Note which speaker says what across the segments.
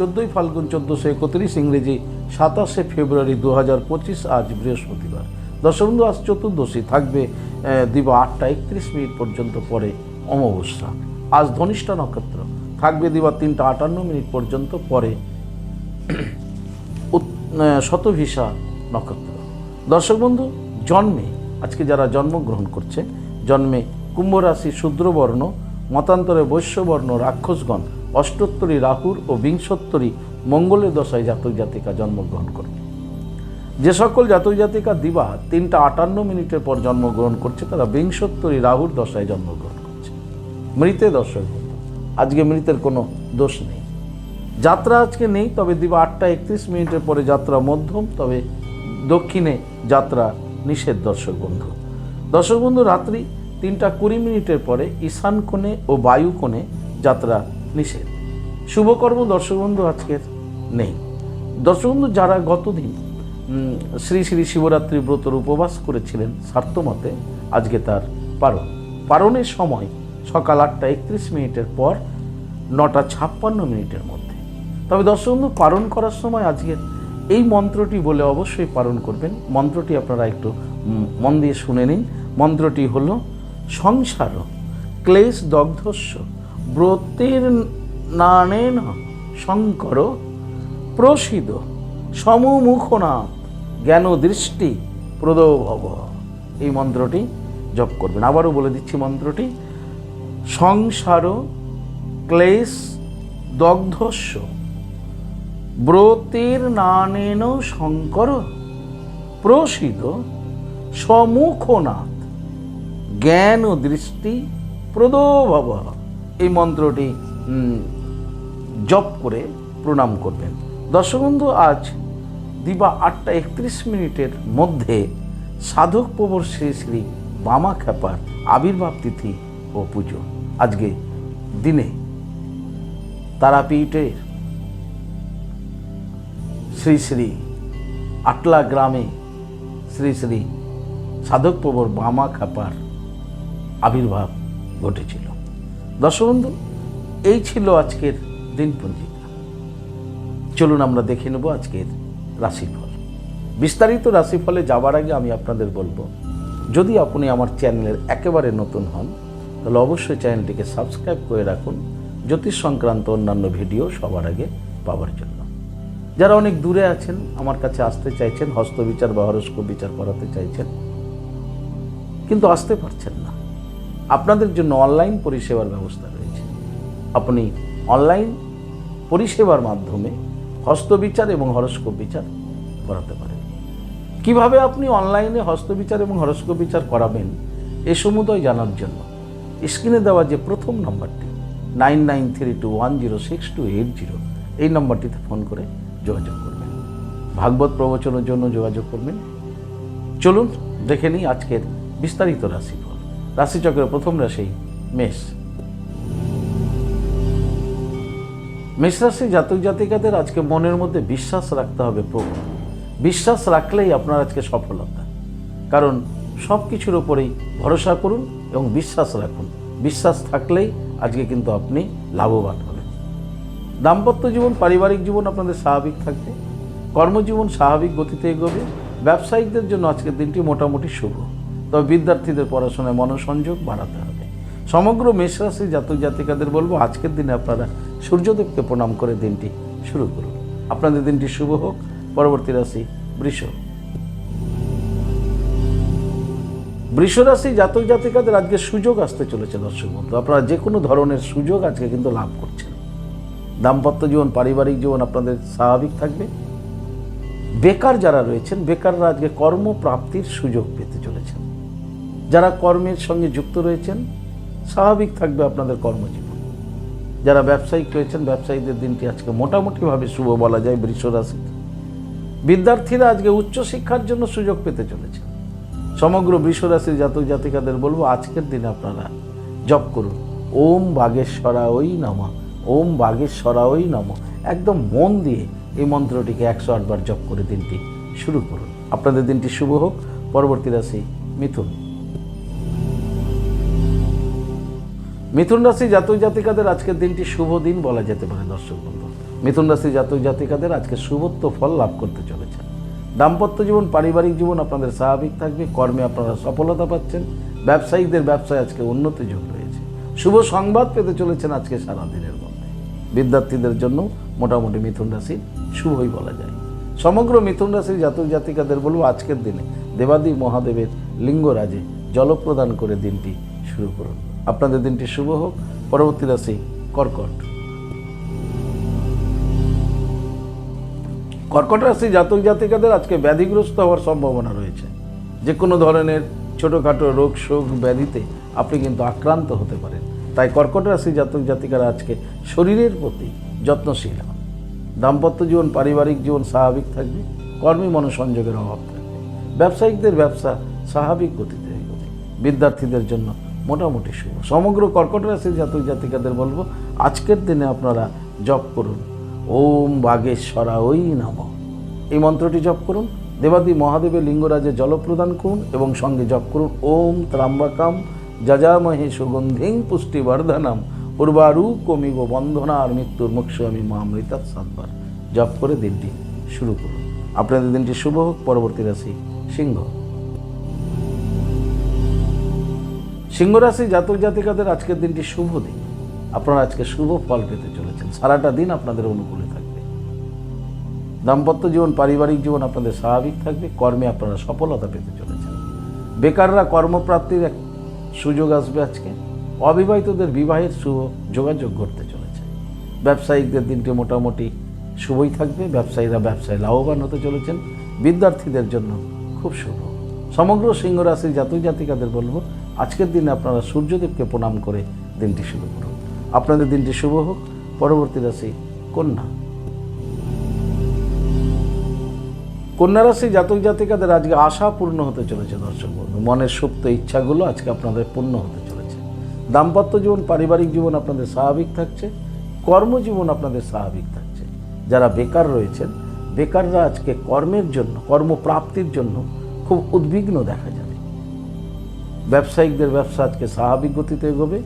Speaker 1: চোদ্দোই ফাল্গুন চোদ্দোশো একত্রিশ ইংরেজি সাতাশে ফেব্রুয়ারি দু হাজার পঁচিশ, আজ বৃহস্পতিবার। দর্শক বন্ধু আজ চতুর্দশী থাকবে দিবা আটটা একত্রিশ মিনিট পর্যন্ত পরে অমাবস্যা। আজ ধনিষ্ঠা নক্ষত্র থাকবে, দিবা তিনটা আটান্ন মিনিট পর্যন্ত পরে শতভিসা নক্ষত্র। দর্শক বন্ধু জন্মে, আজকে যারা জন্মগ্রহণ করছে, জন্মে কুম্ভ রাশি শূদ্রবর্ণ, মতান্তরে বৈশ্যবর্ণ রাক্ষসগণ অষ্টোত্তরী রাহুর ও বিংশোত্তরী মঙ্গলের দশায় জাতক জাতিকা জন্মগ্রহণ করবে। যে সকল জাতক জাতিকা দিবা তিনটা আটান্ন মিনিটের পর জন্মগ্রহণ করছে, তারা বিংশোত্তরী রাহুর দশায় জন্মগ্রহণ করছে। মৃতে দর্শক আজকে মৃতের কোনো দোষ নেই। যাত্রা আজকে নেই, তবে দিবা আটটা একত্রিশ মিনিটের পরে যাত্রা মধ্যম, তবে দক্ষিণে যাত্রা নিষেধ দর্শক বন্ধু। দর্শক বন্ধু, রাত্রি তিনটা কুড়ি মিনিটের পরে ঈশান কোণে ও বায়ু কোণে যাত্রা নিষেধ। শুভকর্ম দর্শক বন্ধু আজকের নেই। দর্শক বন্ধু, যারা গতদিন শ্রী শ্রী শিবরাত্রি ব্রতর উপবাস করেছিলেন স্বার্থমতে আজকে তার পারণ পারণের সময় সকাল আটটা একত্রিশ মিনিটের পর নটা ছাপ্পান্ন মিনিটের মধ্যে। তবে দর্শক বন্ধু, পালন করার সময় আজকে এই মন্ত্রটি বলে অবশ্যই পালন করবেন। মন্ত্রটি আপনারা একটু মন দিয়ে শুনে নিন। মন্ত্রটি হল, সংসার ক্লেশ দগ্ধস্য ব্রতের নানেন শঙ্কর প্রসিদ সমুমুখনাথ জ্ঞান দৃষ্টি প্রদভব। এই মন্ত্রটি জপ করবেন। আবারও বলে দিচ্ছি মন্ত্রটি। সংসার ক্লেশ দগ্ধস্য। ব্রতের নানেন শঙ্কর প্রসিদ সমুখনাথ জ্ঞান দৃষ্টি প্রদভব। এই মন্ত্রটি জপ করে প্রণাম করবেন। দর্শক বন্ধু আজ দিবা আটটা একত্রিশ মিনিটের মধ্যে সাধক প্রবর শ্রী শ্রী বামা খ্যাপার আবির্ভাব তিথি ও পুজো। আজকে দিনে তারাপীঠের শ্রী শ্রী আটলা গ্রামে শ্রী শ্রী সাধক প্রবর বামা খাপার আবির্ভাব ঘটেছিল। দর্শক বন্ধু এই ছিল আজকের দিনপঞ্জিকা। চলুন আমরা দেখে নেব আজকের রাশিফল। বিস্তারিত রাশিফলে যাবার আগে আমি আপনাদের বলব, যদি আপনি আমার চ্যানেলের একেবারে নতুন হন, তাহলে অবশ্যই চ্যানেলটিকে সাবস্ক্রাইব করে রাখুন। জ্যোতিষ সংক্রান্ত অন্যান্য ভিডিও সবার আগে পাওয়ার জন্য। যারা অনেক দূরে আছেন, আমার কাছে আসতে চাইছেন হস্তবিচার বা হরস্কোপ বিচার করাতে চাইছেন, কিন্তু আসতে পারছেন না। আপনাদের জন্য অনলাইন পরিষেবার ব্যবস্থা রয়েছে। আপনি অনলাইন পরিষেবার মাধ্যমে হস্তবিচার এবং হরস্কোপ বিচার করাতে পারেন। কীভাবে আপনি অনলাইনে হস্তবিচার এবং হরস্কোপ বিচার করাবেন, এ সমুদয় জানার জন্য স্ক্রিনে দেওয়া যে প্রথম নম্বরটি, nine nine three two one zero six two eight zero, এই নম্বরটিতে ফোন করে যোগাযোগ করবেন। ভাগবত প্রবচনের জন্য যোগাযোগ করবেন। চলুন, দেখে নিই আজকের বিস্তারিত রাশিফল। রাশিচক্রের প্রথম রাশি মেষ। মেষ রাশি জাতক জাতিকাদের আজকে মনের মধ্যে বিশ্বাস রাখতে হবে প্রবল বিশ্বাস রাখলেই আপনার আজকে সফলতা। কারণ সব কিছুর ওপরেই ভরসা করুন এবং বিশ্বাস রাখুন। বিশ্বাস থাকলেই আজকে কিন্তু আপনি লাভবান হবেন। দাম্পত্য জীবন, পারিবারিক জীবন আপনাদের স্বাভাবিক থাকবে। কর্মজীবন স্বাভাবিক গতিতে এগোবে। ব্যবসায়িকদের জন্য আজকের দিনটি মোটামুটি শুভ। তবে বিদ্যার্থীদের পড়াশোনায় মনোসংযোগ বাড়াতে হবে। সমগ্র মেষরাশি জাতক জাতিকাদের বলব, আজকের দিনে আপনারা সূর্যদেবকে প্রণাম করে দিনটি শুরু করুন। আপনাদের দিনটি শুভ হোক। পরবর্তী রাশি বৃষ। বৃষরাশি জাতক জাতিকাদের আজকে সুযোগ আসতে চলেছে দর্শক বন্ধু। আপনারা যে কোনো ধরনের সুযোগ আজকে কিন্তু লাভ করছেন। দাম্পত্য জীবন, পারিবারিক জীবন আপনাদের স্বাভাবিক থাকবে। বেকার যারা রয়েছেন, বেকাররা আজকে কর্মপ্রাপ্তির সুযোগ পেতে চলেছেন। যারা কর্মের সঙ্গে যুক্ত রয়েছেন, স্বাভাবিক থাকবে আপনাদের কর্মজীবন। যারা ব্যবসায়িক রয়েছেন, ব্যবসায়ীদের দিনটি আজকে মোটামুটিভাবে শুভ বলা যায় বৃষ রাশিতে। বিদ্যার্থীরা আজকে উচ্চশিক্ষার জন্য সুযোগ পেতে চলেছে সমগ্র বৃষরাশির জাতক জাতিকাদের বলব, আজকের দিনে আপনারা জপ করুন। ওম বাগেশ্বরা ওই নম, ওম বাগেশ্বরা ওই নম। একদম মন দিয়ে এই মন্ত্রটিকে একশো আটবার জপ করে দিনটি শুরু করুন। আপনাদের দিনটি শুভ হোক। পরবর্তী রাশি মিথুন। মিথুন রাশি জাতক জাতিকাদের আজকের দিনটি শুভ দিন বলা যেতে পারে, দর্শক বন্ধু। মিথুন রাশি জাতক জাতিকাদের আজকে শুভত্ব ফল লাভ করতে চলেছেন। দাম্পত্য জীবন, পারিবারিক জীবন আপনাদের স্বাভাবিক থাকবে, কর্মে আপনারা সফলতা পাচ্ছেন ব্যবসায়িকদের ব্যবসায় আজকে উন্নতি যোগ রয়েছে। শুভ সংবাদ পেতে চলেছেন আজকে সারাদিনের মধ্যে। বিদ্যার্থীদের জন্য মোটামুটি মিথুন রাশি শুভই বলা যায়। সমগ্র মিথুন রাশির জাতক জাতিকাদের বলব, আজকের দিনে দেবাদি মহাদেবের লিঙ্গরাজে জলপ্রদান করে দিনটি শুরু করুন। আপনাদের দিনটি শুভ হোক। পরবর্তী রাশি, কর্কট। কর্কট রাশি জাতক জাতিকাদের আজকে ব্যাধিগ্রস্ত হওয়ার সম্ভাবনা রয়েছে। যে কোনো ধরনের ছোটোখাটো রোগ শোক ব্যাধিতে আপনি কিন্তু আক্রান্ত হতে পারেন। তাই কর্কট রাশি জাতক জাতিকারা আজকে শরীরের প্রতি যত্নশীল হন। দাম্পত্য জীবন, পারিবারিক জীবন স্বাভাবিক থাকবে, কর্মী মনোসংযোগের অভাব থাকবে। ব্যবসায়িকদের ব্যবসা স্বাভাবিক গতিতে বিদ্যার্থীদের জন্য মোটামুটি শুভ। সমগ্র কর্কট রাশির জাতক জাতিকাদের বলব, আজকের দিনে আপনারা জপ করুন। ওম বাগেশ্বরা, ওই নাম। এই মন্ত্রটি জপ করুন, দেবাদি মহাদেবের লিঙ্গরাজে জল প্রদান করুন এবং সঙ্গে জপ করুন, ওম ত্রাম্বাকাম যজামহে সুগন্ধিং পুষ্টিবর্ধনম, উর্বারু কমিব বন্ধনা আর মৃত্যুর মুক্ষামী মহামৃতা সাতবার। জপ করে দিনটি শুরু করুন। আপনাদের দিনটি শুভ হোক, পরবর্তী রাশি সিংহ। সিংহ রাশি জাতক জাতিকাদের আজকের দিনটি শুভ দিন। আপনারা আজকে শুভ ফল পেতে চলেছেন। সারাটা দিন আপনাদের অনুকূলে থাকবে। দাম্পত্য জীবন, পারিবারিক জীবন আপনাদের স্বাভাবিক থাকবে। কর্মে আপনারা সফলতা পেতে চলেছেন। বেকাররা কর্মপ্রাপ্তির এক সুযোগ আসবে আজকে। অবিবাহিতদের বিবাহের শুভ যোগাযোগ ঘটতে চলেছে। ব্যবসায়িকদের দিনটি মোটামুটি শুভই থাকবে। ব্যবসায়ীরা ব্যবসায় লাভবান হতে চলেছেন। বিদ্যার্থীদের জন্য খুব শুভ। সমগ্র সিংহ রাশির জাতক জাতিকাদের বলব আজকের দিনে আপনারা সূর্যদেবকে প্রণাম করে দিনটি শুরু করুন। আপনাদের দিনটি শুভ হোক। পরবর্তী রাশি কন্যা। কন্যা রাশি জাতক জাতিকাদের আজকে আশা পূর্ণ হতে চলেছে, দর্শক বন্ধু। মনের সুপ্ত ইচ্ছাগুলো আজকে আপনাদের পূর্ণ হতে চলেছে। দাম্পত্য জীবন, পারিবারিক জীবন আপনাদের স্বাভাবিক থাকছে। কর্মজীবন আপনাদের স্বাভাবিক থাকছে। যারা বেকার রয়েছেন, বেকাররা আজকে কর্মের জন্য, কর্মপ্রাপ্তির জন্য খুব উদ্বিগ্ন দেখা যাবে ব্যবসায়িকদের ব্যবসা আজকে স্বাভাবিক গতিতে এগোবে।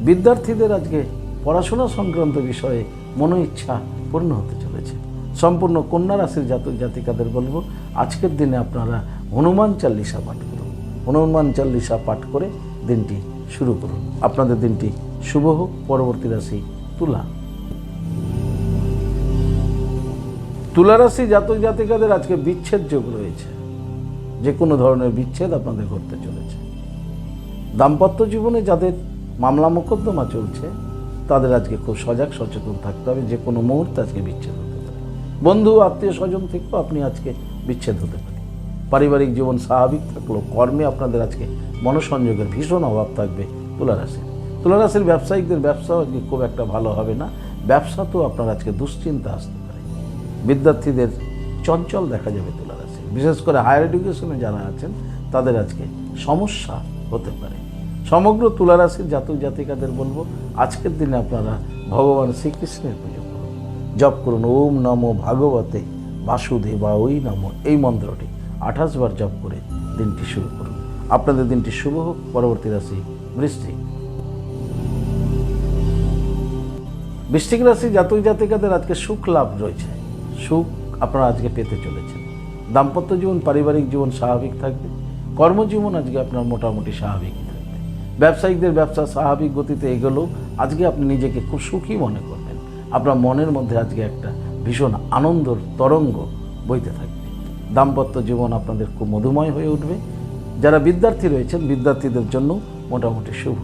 Speaker 1: বিদ্যার্থীদের আজকে পড়াশোনা সংক্রান্ত বিষয়ে মনো ইচ্ছা পূর্ণ হতে চলেছে। সম্পূর্ণ কন্যা রাশির জাতক জাতিকাদের বলব, আজকের দিনে আপনারা হনুমান চাল্লিশা পাঠ করুন। হনুমান চাল্লিশা পাঠ করে দিনটি শুরু করুন। আপনাদের দিনটি শুভ হোক, পরবর্তী রাশি তুলা। তুলা রাশি জাতক জাতিকাদের আজকে বিচ্ছেদ যোগ রয়েছে। যে কোনো ধরনের বিচ্ছেদ আপনাদের ঘটতে চলেছে। দাম্পত্য জীবনে যাদের মামলা মোকদ্দমা চলছে, তাদের আজকে খুব সজাগ, সচেতন থাকতে হবে। যে কোনো মুহূর্তে আজকে বিচ্ছেদ হতে পারে। বন্ধু, আত্মীয় স্বজন থেকেও আপনি আজকে বিচ্ছেদ হতে পারে। পারিবারিক জীবন স্বাভাবিক থাকলেও কর্মে আপনাদের আজকে মনোসংযোগের ভীষণ অভাব থাকবে তুলারাশির তুলারাশির ব্যবসায়িকদের ব্যবসাও আজকে খুব একটা ভালো হবে না। ব্যবসাতেও আপনার আজকে দুশ্চিন্তা আসতে পারে। বিদ্যার্থীদের চঞ্চল দেখা যাবে তুলারাশি বিশেষ করে হায়ার এডুকেশনে যারা আছেন, তাদের আজকে সমস্যা হতে পারে। সমগ্র তুলারাশির জাতক জাতিকাদের বলব, আজকের দিনে আপনারা ভগবান শ্রীকৃষ্ণের পুজো করুন। জপ করুন, ওম নমো ভাগবতে বাসুদেবা ওই নমো। এই মন্ত্রটি আঠাশ বার জপ করে দিনটি শুরু করুন। আপনাদের দিনটি শুভ হোক, পরবর্তী রাশি বৃষ্টিক। বৃষ্টিক রাশি জাতক জাতিকাদের আজকে সুখ লাভ রয়েছে। সুখ আপনারা আজকে পেতে চলেছেন। দাম্পত্য জীবন, পারিবারিক জীবন স্বাভাবিক থাকবে। কর্মজীবন আজকে আপনার মোটামুটি স্বাভাবিকই থাকবে ব্যবসায়িকদের ব্যবসা স্বাভাবিক গতিতে এগোলেও আজকে আপনি নিজেকে খুব সুখী মনে করবেন। আপনার মনের মধ্যে আজকে একটা ভীষণ আনন্দর তরঙ্গ বইতে থাকবে। দাম্পত্য জীবন আপনাদের খুব মধুময় হয়ে উঠবে। যারা বিদ্যার্থী রয়েছেন, বিদ্যার্থীদের জন্য মোটামুটি শুভ।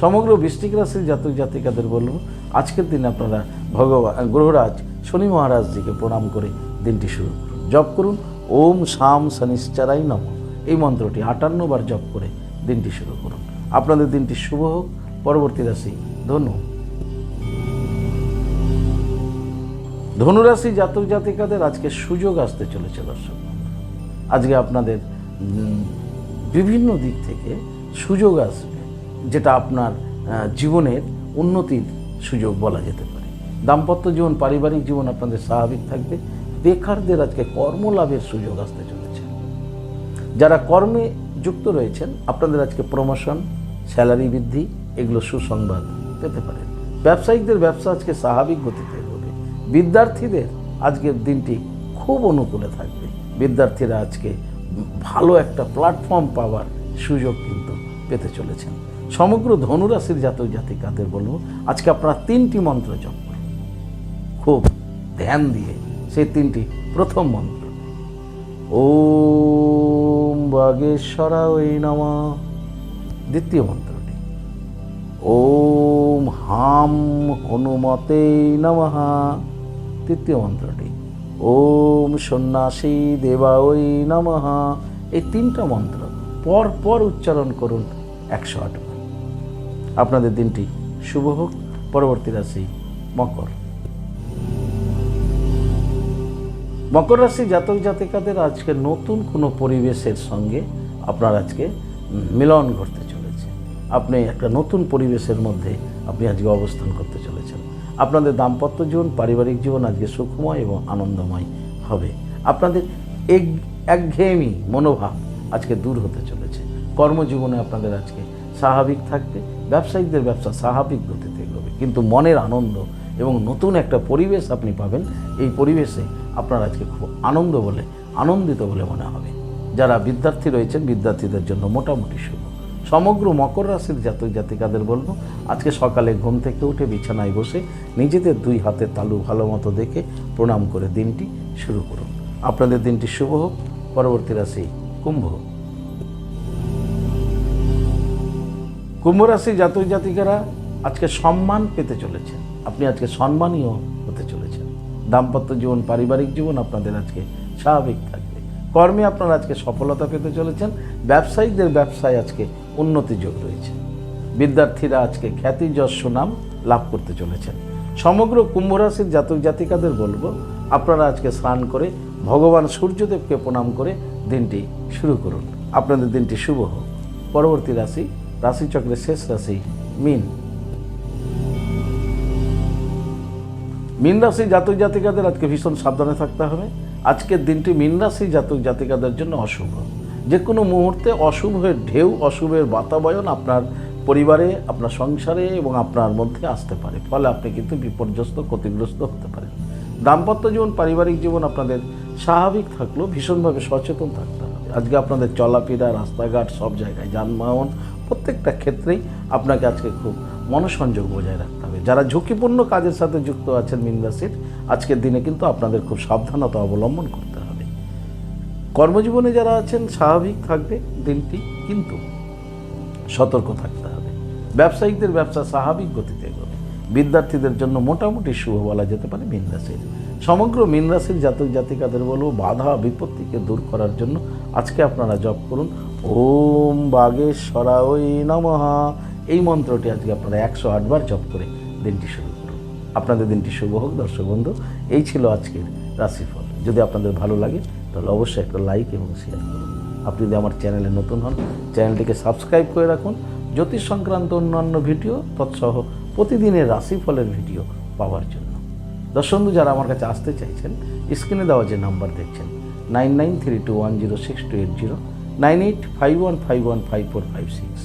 Speaker 1: সমগ্র বৃষ্টিক রাশির জাতক জাতিকাদের বলব, আজকের দিনে আপনারা ভগবান গ্রহরাজ শনি মহারাজজিকে প্রণাম করে দিনটি শুরু করুন। জপ করুন। ওম শাম শনিশ্চারাই নম। এই মন্ত্রটি আটান্ন বার জপ করে দিনটি শুরু করুন। আপনাদের দিনটি শুভ হোক। পরবর্তী রাশি ধনু। ধনুরাশি জাতক জাতিকাদের আজকে সুযোগ আসতে চলেছে দর্শক আজকে আপনাদের বিভিন্ন দিক থেকে সুযোগ আসবে, যেটা আপনার জীবনের উন্নতির সুযোগ বলা যেতে পারে। দাম্পত্য জীবন, পারিবারিক জীবন আপনাদের স্বাভাবিক থাকবে। বেকারদের আজকে কর্মলাভের সুযোগ আসতে চলেছে। যারা কর্মে যুক্ত রয়েছেন, আপনাদের আজকে প্রমোশন স্যালারি বৃদ্ধি, এগুলো সুসংবাদ পেতে পারেন। ব্যবসায়িকদের ব্যবসা আজকে স্বাভাবিক গতিতে এগোবে। বিদ্যার্থীদের আজকের দিনটি খুব অনুকূলে থাকবে। বিদ্যার্থীরা আজকে ভালো একটা প্ল্যাটফর্ম পাওয়ার সুযোগ কিন্তু পেতে চলেছেন। সমগ্র ধনুরাশির জাতক জাতিকাদের বলব, আজকে আপনারা তিনটি মন্ত্র জপ করুন। খুব ধ্যান দিয়ে সেই তিনটি প্রথম মন্ত্র। ওম বাগেশ্বরা ওই নমা। দ্বিতীয় মন্ত্রটি। ওম হাম হনুমতে নমঃ। তৃতীয় মন্ত্রটি। ওম সন্ন্যাসী দেবা ওই নমঃ। এই তিনটা মন্ত্র পর পর উচ্চারণ করুন একশো আটবার। আপনাদের দিনটি শুভ হোক। পরবর্তী রাশি মকর। মকর রাশি জাতক জাতিকাদের আজকে নতুন কোনো পরিবেশের সঙ্গে আপনার আজকে মিলন ঘটতে চলেছে। আপনি একটা নতুন পরিবেশের মধ্যে আপনি আজকে অবস্থান করতে চলেছেন। আপনাদের দাম্পত্য জীবন, পারিবারিক জীবন আজকে সুখময় এবং আনন্দময় হবে। আপনাদের এক, একঘেয়েমি মনোভাব আজকে দূর হতে চলেছে। কর্মজীবনে আপনাদের আজকে স্বাভাবিক থাকবে। ব্যবসায়িকদের ব্যবসা স্বাভাবিক গতিতে এগোবে। কিন্তু মনের আনন্দ এবং নতুন একটা পরিবেশ আপনি পাবেন। এই পরিবেশে আপনার আজকে খুব আনন্দ বলে, আনন্দিত বলে মনে হবে। যারা বিদ্যার্থী রয়েছেন, বিদ্যার্থীদের জন্য মোটামুটি শুভ। সমগ্র মকর রাশির জাতক জাতিকাদের বলব, আজকে সকালে ঘুম থেকে উঠে বিছানায় বসে নিজেদের দুই হাতের তালু ভালো মতো দেখে প্রণাম করে দিনটি শুরু করুন। আপনাদের দিনটি শুভ হোক, পরবর্তী রাশি কুম্ভ কুম্ভ রাশি জাতক জাতিকারা আজকে সম্মান পেতে চলেছেন। আপনি আজকে সম্মানীয় হতে চলেছেন। দাম্পত্য জীবন, পারিবারিক জীবন আপনাদের আজকে স্বাভাবিক থাকবে। কর্মে আপনারা আজকে সফলতা পেতে চলেছেন ব্যবসায়িকদের ব্যবসায় আজকে উন্নতি যোগ রয়েছে। বিদ্যার্থীরা আজকে খ্যাতি, যশ, সুনাম লাভ করতে চলেছেন। সমগ্র কুম্ভ রাশির জাতক জাতিকাদের বলব, আপনারা আজকে স্নান করে ভগবান সূর্যদেবকে প্রণাম করে দিনটি শুরু করুন। আপনাদের দিনটি শুভ হোক। পরবর্তী রাশি, রাশিচক্রের শেষ রাশি, মিন। মীন রাশি জাতক জাতিকাদের আজকে ভীষণ সাবধানে থাকতে হবে। আজকের দিনটি মীন রাশি জাতক জাতিকাদের জন্য অশুভ। যে কোনো মুহূর্তে অশুভের ঢেউ, অশুভের বাতাবয়ন আপনার পরিবারে, আপনার সংসারে এবং আপনার মধ্যে আসতে পারে। ফলে আপনি কিন্তু বিপর্যস্ত, ক্ষতিগ্রস্ত হতে পারেন। দাম্পত্য জীবন, পারিবারিক জীবন আপনাদের স্বাভাবিক থাকলেও ভীষণভাবে সচেতন থাকতে হবে। আজকে আপনাদের চলাফেরা, রাস্তাঘাট, সব জায়গায় যানবাহন প্রত্যেকটা ক্ষেত্রেই আপনাকে আজকে খুব মনসংযোগ বজায় রাখতে যারা ঝুঁকিপূর্ণ কাজের সাথে যুক্ত আছেন মীন রাশির আজকের দিনে কিন্তু আপনাদের খুব সাবধানতা অবলম্বন করতে হবে। কর্মজীবনে যারা আছেন, স্বাভাবিক থাকবে দিনটি, কিন্তু সতর্ক থাকতে হবে। ব্যবসায়িকদের ব্যবসা স্বাভাবিক গতিতে এগোবে। বিদ্যার্থীদের জন্য মোটামুটি শুভ বলা যেতে পারে মীন রাশির সমগ্র মীন রাশির জাতক জাতিকাদের বলব, বাধা বিপত্তিকে দূর করার জন্য আজকে আপনারা জপ করুন, ওম বাগেশ্বরা ওই নমঃ। এই মন্ত্রটি আজকে আপনারা একশো আটবার জপ করে দিনটি শুরু করুন আপনাদের দিনটি শুভ হোক, দর্শক বন্ধু। এই ছিল আজকের রাশিফল। যদি আপনাদের ভালো লাগে, তাহলে অবশ্যই একটা লাইক এবং শেয়ার করুন। আপনি যদি আমার চ্যানেলে নতুন হন, চ্যানেলটিকে সাবস্ক্রাইব করে রাখুন। জ্যোতিষ সংক্রান্ত অন্যান্য ভিডিও তৎসহ প্রতিদিনের রাশিফলের ভিডিও পাওয়ার জন্য। দর্শক বন্ধু, যারা আমার কাছে আসতে চাইছেন স্ক্রিনে দেওয়া যে নাম্বার দেখছেন nine nine three two one zero six two eight zero nine eight five one five one five four five six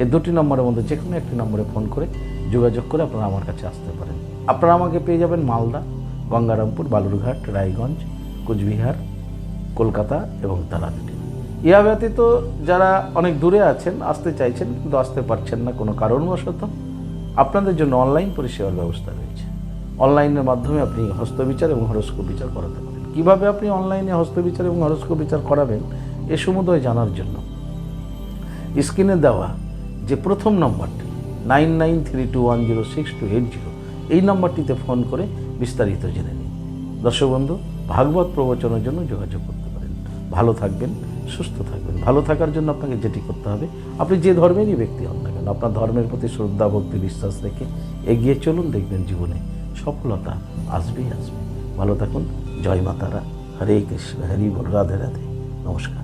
Speaker 1: এই দুটি নম্বরের মধ্যে যে কোনো একটি নম্বরে ফোন করে যোগাযোগ করে আপনারা আমার কাছে আসতে পারেন। আপনারা আমাকে পেয়ে যাবেন মালদা, গঙ্গারামপুর, বালুরঘাট, রায়গঞ্জ, কুচবিহার, কলকাতা এবং তারাপীঠে। ইহা ব্যতীত যারা অনেক দূরে আছেন, আসতে চাইছেন কিন্তু আসতে পারছেন না কোনো কারণবশত, আপনাদের জন্য অনলাইন পরিষেবার ব্যবস্থা রয়েছে। অনলাইনের মাধ্যমে আপনি হস্তবিচার এবং হরস্কোপ বিচার করাতে পারেন। কীভাবে আপনি অনলাইনে হস্তবিচার এবং হরস্কোপ বিচার করাবেন, এ সমুদয় জানার জন্য। স্ক্রিনে দেওয়া যে প্রথম নম্বরটি, nine nine three two one zero six two eight zero, এই নম্বরটিতে ফোন করে বিস্তারিত জেনে নিন। দর্শক বন্ধু, ভাগবত প্রবচনের জন্য যোগাযোগ করতে পারেন। ভালো থাকবেন, সুস্থ থাকবেন। ভালো থাকার জন্য আপনাকে যেটি করতে হবে, আপনি যে ধর্মেরই ব্যক্তি হন না কেন, আপনার ধর্মের প্রতি শ্রদ্ধা, ভক্তি, বিশ্বাস রেখে এগিয়ে চলুন, দেখবেন জীবনে সফলতা আসবেই আসবে। ভালো থাকুন, জয় মাতারা, হরে কৃষ্ণ, হরি বল, রাধে রাধে, নমস্কার।